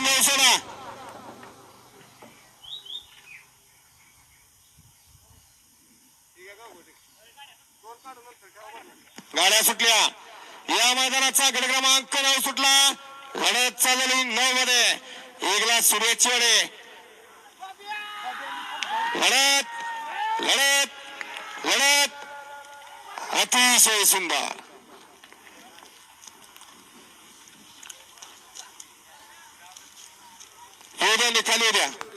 नऊ गाड्या सुटल्या. या मैदानाचा गड क्रमांक नऊ सुटला. लढत चालली नऊ मध्ये एकला ग्लास वडे. लढत लढत लढत. अतिशय सुंदर. Italia, Italia.